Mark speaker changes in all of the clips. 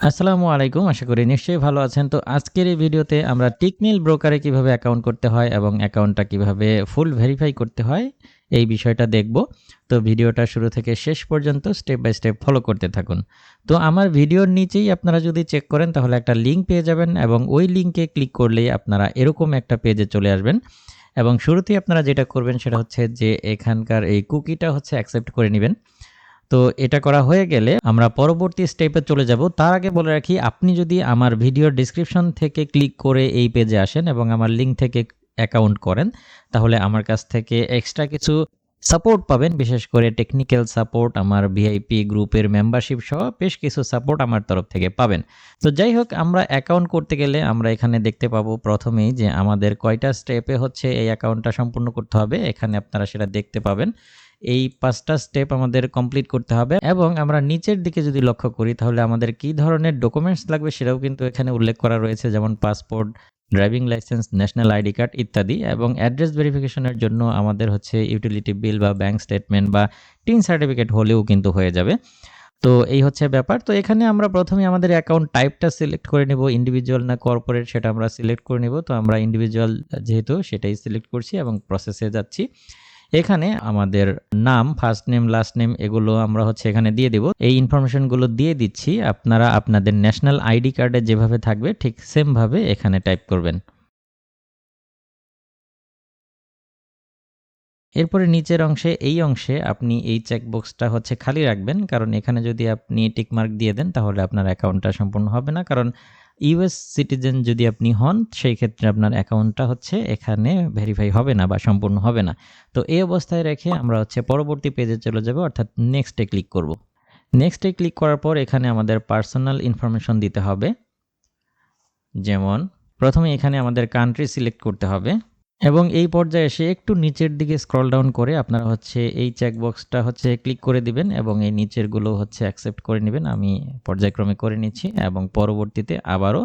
Speaker 1: আসসালামু আলাইকুম, আশা করি নিশ্চয়ই ভালো আছেন। তো আজকের এই ভিডিওতে আমরা টিকমিল ব্রোকারে কীভাবে অ্যাকাউন্ট করতে হয় এবং অ্যাকাউন্টটা কীভাবে ফুল ভেরিফাই করতে হয় এই বিষয়টা দেখব। তো ভিডিওটা শুরু থেকে শেষ পর্যন্ত স্টেপ বাই স্টেপ ফলো করতে থাকুন। তো আমার ভিডিওর নিচেই আপনারা যদি চেক করেন, তাহলে একটা লিঙ্ক পেয়ে যাবেন এবং ওই লিঙ্কে ক্লিক করলেই আপনারা এরকম একটা পেজে চলে আসবেন। এবং শুরুতেই আপনারা যেটা করবেন, সেটা হচ্ছে যে এখানকার এই কুকিটা হচ্ছে অ্যাকসেপ্ট করে নেবেন। তো এটা করা হয়ে গেলে আমরা পরবর্তী স্টেপে চলে যাব। তার আগে বলে রাখি, আপনি যদি আমার ভিডিওর ডিসক্রিপশন থেকে ক্লিক করে এই পেজে আসেন এবং আমার লিঙ্ক থেকে অ্যাকাউন্ট করেন, তাহলে আমার কাছ থেকে এক্সট্রা কিছু সাপোর্ট পাবেন। বিশেষ করে টেকনিক্যাল সাপোর্ট আমার ভিআইপি গ্রুপের মেম্বারশিপ সহ বেশ কিছু সাপোর্ট আমার তরফ থেকে পাবেন। তো যাই হোক, আমরা অ্যাকাউন্ট করতে গেলে আমরা এখানে দেখতে পাবো প্রথমেই যে আমাদের কয়টা স্টেপে হচ্ছে এই অ্যাকাউন্টটা সম্পূর্ণ করতে হবে। এখানে আপনারা সেটা দেখতে পাবেন। এই পাঁচটা স্টেপ আমাদের কমপ্লিট করতে হবে এবং আমরা নিচের দিকে যদি লক্ষ্য করি, তাহলে আমাদের কি ধরনের ডকুমেন্টস লাগবে সেটাও কিন্তু এখানে উল্লেখ করা রয়েছে, যেমন passport driving license national ID card ইত্যাদি এবং অ্যাড্রেস ভেরিফিকেশনের জন্য আমাদের হচ্ছে ইউটিলিটি বিল বা ব্যাঙ্ক স্টেটমেন্ট বা টিন সার্টিফিকেট হলেও কিন্তু হয়ে যাবে। তো এই হচ্ছে ব্যাপার। তো এখানে আমরা প্রথমে আমাদের অ্যাকাউন্ট টাইপটা সিলেক্ট করে নেব ইন্ডিভিজুয়াল না কর্পোরেট সেটা আমরা সিলেক্ট করে নেব। তো আমরা ইন্ডিভিজুয়াল যেহেতু সেটাই সিলেক্ট করছি এবং প্রসেসে যাচ্ছি। এখানে আমাদের নাম ফার্স্ট নেম লাস্ট নেম এগুলো আমরা হচ্ছে এখানে দিয়ে দেব। এই ইনফরমেশনগুলো দিয়ে দিচ্ছি, আপনারা আপনাদের ন্যাশনাল আইডি কার্ডে যেভাবে থাকবে, ঠিক সেমভাবে এখানে টাইপ করবেন। এরপরে নিচের অংশে, এই অংশে আপনি এই চেকবক্সটা হচ্ছে খালি রাখবেন, কারণ এখানে যদি আপনি টিকমার্ক দিয়ে দেন, তাহলে আপনার অ্যাকাউন্টটা সম্পূর্ণ হবে না, কারণ ইউএস সিটিজেন যদি আপনি হন, সেই ক্ষেত্রে আপনার অ্যাকাউন্টটা হচ্ছে এখানে ভেরিফাই হবে না বা সম্পূর্ণ হবে না। তো এই অবস্থায় রেখে আমরা হচ্ছে পরবর্তী পেজে চলে যাব, অর্থাৎ নেক্সটে ক্লিক করব। নেক্সটে ক্লিক করার পর এখানে আমাদের পার্সোনাল ইনফরমেশন দিতে হবে। যেমন, প্রথমে এখানে আমাদের কান্ট্রি সিলেক্ট করতে হবে। এবং এই পর্যায়ে এসে একটু নিচের দিকে স্ক্রল ডাউন করে আপনারা হচ্ছে এই চেকবক্সটা হচ্ছে ক্লিক করে দিবেন এবং এই নিচেরগুলো হচ্ছে অ্যাকসেপ্ট করে নেবেন। আমি পর্যায়ক্রমে করে নিচ্ছি এবং পরবর্তীতে আবারও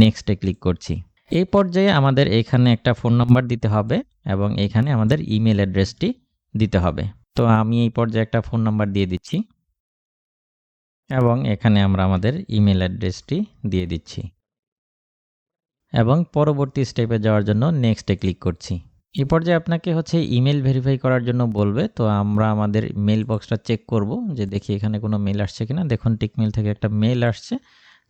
Speaker 1: নেক্সটে ক্লিক করছি। এই পর্যায়ে আমাদের এখানে একটা ফোন নাম্বার দিতে হবে এবং এখানে আমাদের ইমেল অ্যাড্রেসটি দিতে হবে। তো আমি এই পর্যায়ে একটা ফোন নাম্বার দিয়ে দিচ্ছি এবং এখানে আমরা আমাদের ইমেল অ্যাড্রেসটি দিয়ে দিচ্ছি। এবং পরবর্তী স্টেপে যাওয়ার জন্য নেক্সটে ক্লিক করছি। এই পর্যায়ে আপনাকে হচ্ছে ইমেল ভেরিফাই করার জন্য বলবে, তো আমরা আমাদের মেল বক্সটা চেক করব যে দেখি এখানে কোনো মেল আসছে কিনা। দেখুন টিকমেল থেকে একটা মেল আসছে।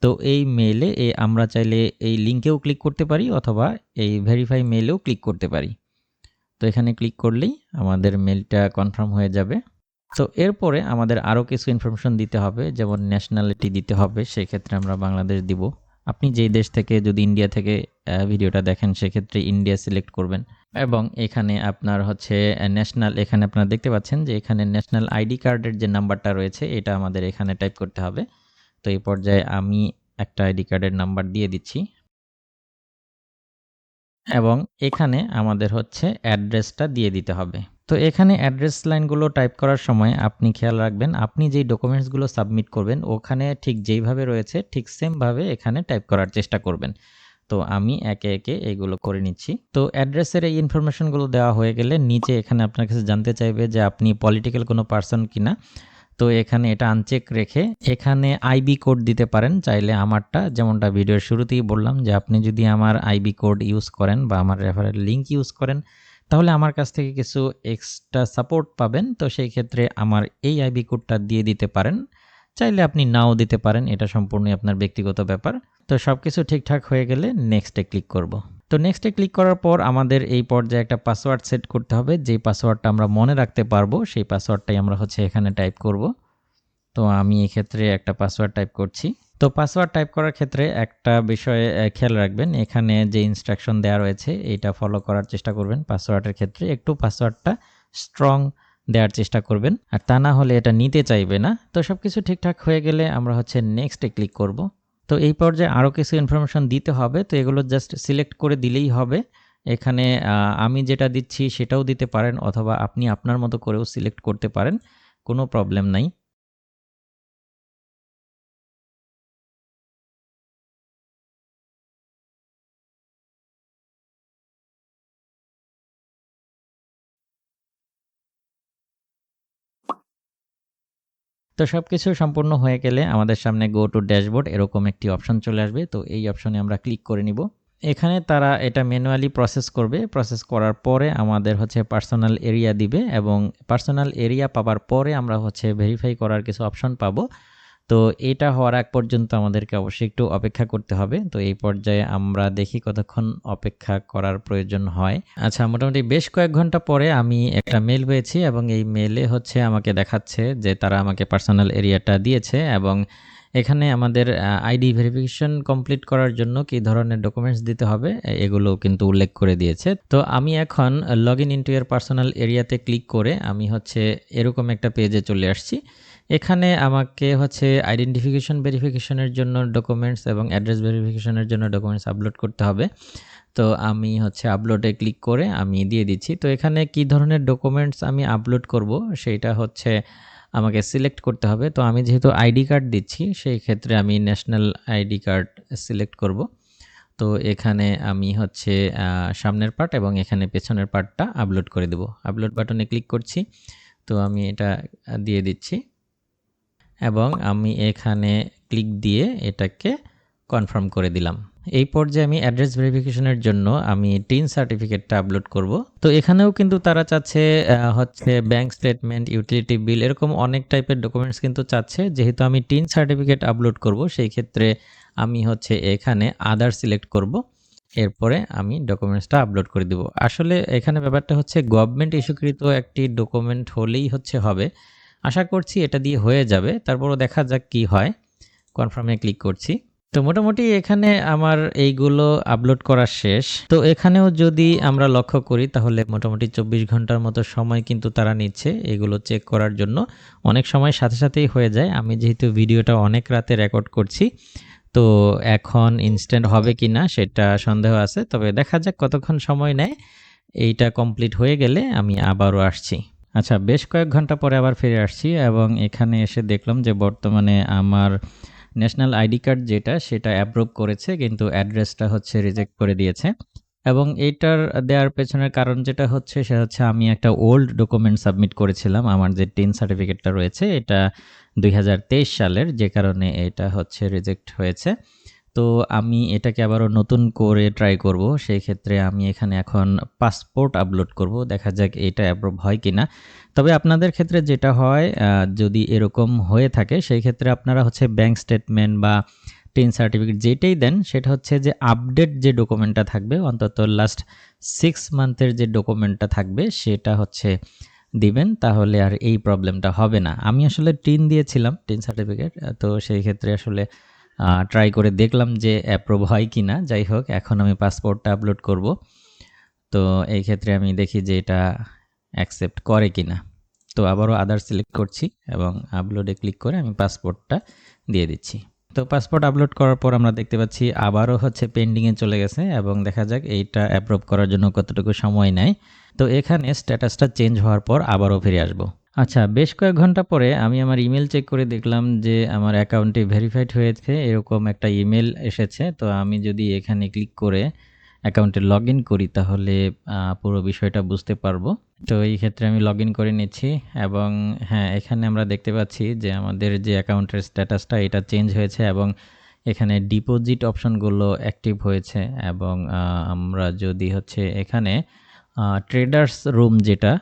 Speaker 1: তো এই মেলে এই আমরা চাইলে এই লিঙ্কেও ক্লিক করতে পারি অথবা এই ভেরিফাই মেলেও ক্লিক করতে পারি। তো এখানে ক্লিক করলেই আমাদের মেলটা কনফার্ম হয়ে যাবে। তো এরপরে আমাদের আরও কিছু ইনফরমেশন দিতে হবে, যেমন ন্যাশনালিটি দিতে হবে, সেক্ষেত্রে আমরা বাংলাদেশ দিব। আপনি যেই দেশ থেকে, যদি ইন্ডিয়া থেকে ভিডিওটা দেখেন, সেক্ষেত্রে ইন্ডিয়া সিলেক্ট করবেন। এবং এখানে আপনার হচ্ছে ন্যাশনাল এখানে আপনারা দেখতে পাচ্ছেন যে এখানে ন্যাশনাল আইডি কার্ডের যে নাম্বারটা রয়েছে, এটা আমাদের এখানে টাইপ করতে হবে। তো এই পর্যায়ে আমি একটা আইডি কার্ডের নাম্বার দিয়ে দিচ্ছি। এবং এখানে আমাদের হচ্ছে অ্যাড্রেসটা দিয়ে দিতে হবে। তো এখানে অ্যাড্রেস লাইনগুলো টাইপ করার সময় আপনি খেয়াল রাখবেন, আপনি যেই ডকুমেন্টসগুলো সাবমিট করবেন, ওখানে ঠিক যেইভাবে রয়েছে ঠিক সেমভাবে এখানে টাইপ করার চেষ্টা করবেন। তো আমি একে একে এগুলো করে নিচ্ছি। তো অ্যাড্রেসের এই ইনফরমেশনগুলো দেওয়া হয়ে গেলে নিচে এখানে আপনার কাছে জানতে চাইবে যে আপনি পলিটিক্যাল কোনো পার্সন কিনা। তো এখানে এটা আনচেক রেখে এখানে আইবি কোড দিতে পারেন, চাইলে আমারটা, যেমনটা ভিডিওর শুরুতেই বললাম যে আপনি যদি আমার আইবি কোড ইউজ করেন বা আমার রেফারেল লিঙ্ক ইউজ করেন তাহলে আমার কাছ থেকে কিছু এক্সট্রা সাপোর্ট পাবেন। তো সেই ক্ষেত্রে আমার এই আইবি কোডটা দিয়ে দিতে পারেন। চাইলে আপনি নাও দিতে পারেন, এটা সম্পূর্ণই আপনার ব্যক্তিগত ব্যাপার। তো সব কিছু ঠিকঠাক হয়ে গেলে নেক্সটে ক্লিক করব। তো নেক্সটে ক্লিক করার পর আমাদের এই পর্যায়ে একটা পাসওয়ার্ড সেট করতে হবে। যেই পাসওয়ার্ডটা আমরা মনে রাখতে পারব, সেই পাসওয়ার্ডটাই আমরা হচ্ছে এখানে টাইপ করব। তো আমি এক্ষেত্রে একটা পাসওয়ার্ড টাইপ করছি। তো পাসওয়ার্ড টাইপ করার ক্ষেত্রে একটা বিষয়ে খেয়াল রাখবেন। এখানে যে ইনস্ট্রাকশন দেওয়া রয়েছে, এইটা ফলো করার চেষ্টা করবেন। পাসওয়ার্ডের ক্ষেত্রে একটু পাসওয়ার্ডটা স্ট্রং দেওয়ার চেষ্টা করবেন। আর তা না হলে এটা নিতে চাইবে না। তো সব কিছু ঠিকঠাক হয়ে গেলে আমরা হচ্ছে নেক্সটে ক্লিক করব। তো এই পর্যায়ে আরও কিছু ইনফরমেশন দিতে হবে। তো এগুলো জাস্ট সিলেক্ট করে দিলেই হবে। এখানে আমি যেটা দিচ্ছি সেটাও দিতে পারেন অথবা আপনি আপনার মতো করেও সিলেক্ট করতে পারেন। কোনো প্রবলেম নাই। তো সব কিছু সম্পূর্ণ হয়ে গেলে আমাদের সামনে গো টু ড্যাশবোর্ড এরকম একটি অপশন চলে আসবে। তো এই অপশনে আমরা ক্লিক করে নিব। এখানে তারা এটা ম্যানুয়ালি প্রসেস করবে। প্রসেস করার পরে আমাদের হচ্ছে পার্সোনাল এরিয়া দিবে এবং পার্সোনাল এরিয়া পাবার পরে আমরা হচ্ছে ভেরিফাই করার কিছু অপশন পাবো। তো এটা হওয়ার আগ পর্যন্ত আমাদেরকে অবশ্যই একটু অপেক্ষা করতে হবে। তো এই পর্যায়ে আমরা দেখি কতক্ষণ অপেক্ষা করার প্রয়োজন হয়। আচ্ছা মোটামুটি বেশ কয়েক ঘণ্টা পরে আমি একটা মেল পেয়েছি এবং এই মেলে হচ্ছে আমাকে দেখাচ্ছে যে তারা আমাকে পার্সোনাল এরিয়াটা দিয়েছে এবং এখানে আমাদের আইডি ভেরিফিকেশন কমপ্লিট করার জন্য কি ধরনের ডকুমেন্টস দিতে হবে এগুলো কিন্তু উল্লেখ করে দিয়েছে। তো আমি এখন log in into your personal এরিয়াতে ক্লিক করে আমি হচ্ছে এরকম একটা পেজে চলে আসছি। এখানে আমাকে হচ্ছে আইডেন্টিফিকেশন ভেরিফিকেশনের জন্য ডকুমেন্টস এবং অ্যাড্রেস ভেরিফিকেশনের জন্য ডকুমেন্টস আপলোড করতে হবে। তো আমি হচ্ছে আপলোডে ক্লিক করে আমি দিয়ে দিচ্ছি। তো এখানে কি ধরনের ডকুমেন্টস আমি আপলোড করব সেইটা হচ্ছে আমাকে সিলেক্ট করতে হবে। তো আমি যেহেতু আইডি কার্ড দিচ্ছি, সেই ক্ষেত্রে আমি ন্যাশনাল আইডি কার্ড সিলেক্ট করব। তো এখানে আমি হচ্ছে সামনের পার্ট এবং এখানে পেছনের পার্টটা আপলোড করে দেব। আপলোড বাটনে ক্লিক করছি। তো আমি এটা দিয়ে দিচ্ছি। এবং আমি এখানে ক্লিক দিয়ে এটাকে কনফার্ম করে দিলাম। এই পর্যায়ে আমি অ্যাড্রেস ভেরিফিকেশনের জন্য আমি টিন সার্টিফিকেটটা আপলোড করব। তো এখানেও কিন্তু তারা চাচ্ছে হচ্ছে ব্যাংক স্টেটমেন্ট, ইউটিলিটি বিল, এরকম অনেক টাইপের ডকুমেন্টস কিন্তু চাচ্ছে। যেহেতু আমি টিন সার্টিফিকেট আপলোড করব, সেই ক্ষেত্রে আমি হচ্ছে এখানে আদার সিলেক্ট করব। এরপরে আমি ডকুমেন্টসটা আপলোড করে দেব। আসলে এখানে ব্যাপারটা হচ্ছে, গভর্নমেন্ট ইস্যুকৃত একটি ডকুমেন্ট হলেই হচ্ছে হবে। আশা করছি এটা দিয়ে হয়ে যাবে। তারপরও দেখা যাক কি হয়। কনফার্মে ক্লিক করছি। তো মোটামুটি এখানে আমার এইগুলো আপলোড করা শেষ। তো এখানেও যদি আমরা লক্ষ্য করি, তাহলে মোটামুটি চব্বিশ ঘণ্টার মতো সময় কিন্তু তারা নিচ্ছে এগুলো চেক করার জন্য। অনেক সময় সাথে সাথেই হয়ে যায়। আমি যেহেতু ভিডিওটা অনেক রাতে রেকর্ড করছি, তো এখন ইনস্ট্যান্ট হবে কি না সেটা সন্দেহ আছে। তবে দেখা যাক কতক্ষণ সময় নেয়। এইটা কমপ্লিট হয়ে গেলে আমি আবারও আসছি। আচ্ছা বেশ কয়েক ঘণ্টা পরে আবার ফিরে আসছি এবং এখানে এসে দেখলাম যে বর্তমানে আমার ন্যাশনাল আইডি কার্ড যেটা, সেটা অ্যাপ্রুভ করেছে, কিন্তু অ্যাড্রেসটা হচ্ছে রিজেক্ট করে দিয়েছে। এবং এইটার দেওয়ার পেছনের কারণ যেটা হচ্ছে, সেটা হচ্ছে আমি একটা ওল্ড ডকুমেন্ট সাবমিট করেছিলাম, আমার যে টিন সার্টিফিকেটটা রয়েছে, এটা দুই হাজার তেইশ সালের, যে কারণে এটা হচ্ছে রিজেক্ট হয়েছে। তো আমি এটাকে আবারও নতুন করে ট্রাই করব। সেই ক্ষেত্রে আমি এখানে এখন পাসপোর্ট আপলোড করব। দেখা যাক এটা অ্যাপ্রুভ হয় কি না তবে আপনাদের ক্ষেত্রে যেটা হয় যদি এরকম হয়ে থাকে সেই ক্ষেত্রে আপনারা হচ্ছে ব্যাংক স্টেটমেন্ট বা টেন সার্টিফিকেট যেটাই দেন, সেটা হচ্ছে যে আপডেট যে ডকুমেন্টটা থাকবে, অন্তত লাস্ট সিক্স মান্থের যে ডকুমেন্টটা থাকবে, সেটা হচ্ছে দিবেন। তাহলে আর এই প্রবলেমটা হবে না। আমি আসলে টিন দিয়েছিলাম টিন সার্টিফিকেট তো সেই ক্ষেত্রে আসলে ট্রাই করে দেখলাম যে অ্যাপ্রুভ হয় কি না যাই হোক, এখন আমি পাসপোর্টটা আপলোড করব। তো এই ক্ষেত্রে আমি দেখি যে এটা অ্যাকসেপ্ট করে কি না তো আবারও আদার সিলেক্ট করছি এবং আপলোডে ক্লিক করে আমি পাসপোর্টটা দিয়ে দিচ্ছি। তো পাসপোর্ট আপলোড করার পর আমরা দেখতে পাচ্ছি আবারও হচ্ছে পেন্ডিংয়ে চলে গেছে এবং দেখা যাক এইটা অ্যাপ্রুভ করার জন্য কতটুকু সময় নেয়। তো এখানে স্ট্যাটাসটা চেঞ্জ হওয়ার পর আবারও ফিরে আসব। আচ্ছা বেশ কয়েক ঘণ্টা পরে আমি আমার ইমেল চেক করে দেখলাম যে আমার অ্যাকাউন্টটি ভেরিফাইড হয়েছে, এরকম একটা ইমেল এসেছে। তো আমি যদি এখানে ক্লিক করে অ্যাকাউন্টে লগ ইন করি তাহলে পুরো বিষয়টা বুঝতে পারব। তো এই ক্ষেত্রে আমি লগ ইন করে নিচ্ছি এবং হ্যাঁ এখানে আমরা দেখতে পাচ্ছি যে আমাদের যে অ্যাকাউন্টের স্ট্যাটাসটা এটা চেঞ্জ হয়েছে এবং এখানে ডিপোজিট অপশনগুলো অ্যাক্টিভ হয়েছে এবং আমরা যদি হচ্ছে এখানে ট্রেডার্স রুম যেটা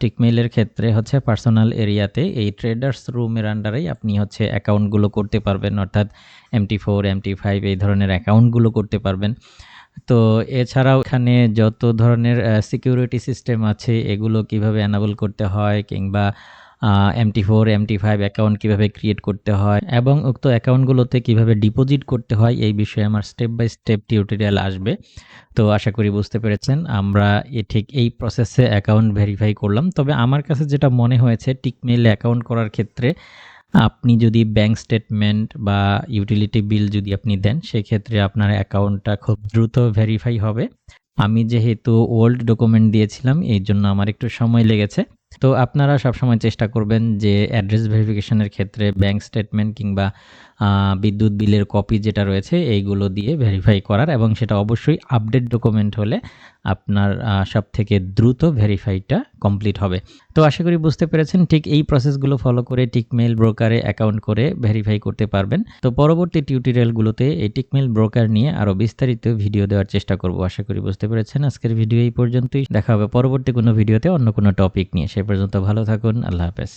Speaker 1: টিকমেইলের ক্ষেত্রে হচ্ছে পার্সোনাল এরিয়াতে এই ট্রেডার্স রুমের আন্ডারেই আপনি হচ্ছে অ্যাকাউন্টগুলো করতে পারবেন, অর্থাৎ এমটি ফোর এমটি ফাইভ এই ধরনের অ্যাকাউন্টগুলো করতে পারবেন। তো এছাড়াও এখানে যত ধরনের সিকিউরিটি সিস্টেম আছে, এগুলো কীভাবে অ্যানাবল করতে হয় কিংবা MT four MT five account কীভাবে ক্রিয়েট করতে হয় এবং উক্ত অ্যাকাউন্টগুলোতে কীভাবে ডিপোজিট করতে হয় এই বিষয়ে আমার স্টেপ বাই স্টেপ টিউটোরিয়াল আসবে। তো আশা করি বুঝতে পেরেছেন, আমরা এ ঠিক এই প্রসেসে অ্যাকাউন্ট ভেরিফাই করলাম। তবে আমার কাছে যেটা মনে হয়েছে টিকমেইল অ্যাকাউন্ট করার ক্ষেত্রে আপনি যদি ব্যাংক স্টেটমেন্ট বা ইউটিলিটি বিল যদি আপনি দেন, সেক্ষেত্রে আপনার অ্যাকাউন্টটা খুব দ্রুত ভেরিফাই হবে। আমি যেহেতু ওল্ড ডকুমেন্ট দিয়েছিলাম এই জন্য আমার একটু সময় লেগেছে। তো আপনারা সবসময় চেষ্টা করবেন যে অ্যাড্রেস ভেরিফিকেশনের ক্ষেত্রে ব্যাংক স্টেটমেন্ট কিংবা বিদ্যুৎ বিলের কপি যেটা রয়েছে, এইগুলো দিয়ে ভেরিফাই করার এবং সেটা অবশ্যই আপডেট ডকুমেন্ট হলে আপনার সব থেকে দ্রুত ভেরিফাইটা কমপ্লিট হবে। তো আশা করি বুঝতে পেরেছেন, ঠিক এই প্রসেসগুলো ফলো করে টিকমেল ব্রোকারে অ্যাকাউন্ট করে ভেরিফাই করতে পারবেন। তো পরবর্তী টিউটোরিয়ালগুলোতে এই টিকমেল ব্রোকার নিয়ে আরও বিস্তারিত ভিডিও দেওয়ার চেষ্টা করব। আশা করি বুঝতে পেরেছেন, আজকের ভিডিও এই পর্যন্তই। দেখা হবে পরবর্তী কোনো ভিডিওতে অন্য কোনো টপিক নিয়ে। সে পর্যন্ত ভালো থাকুন, আল্লাহ হাফেজ।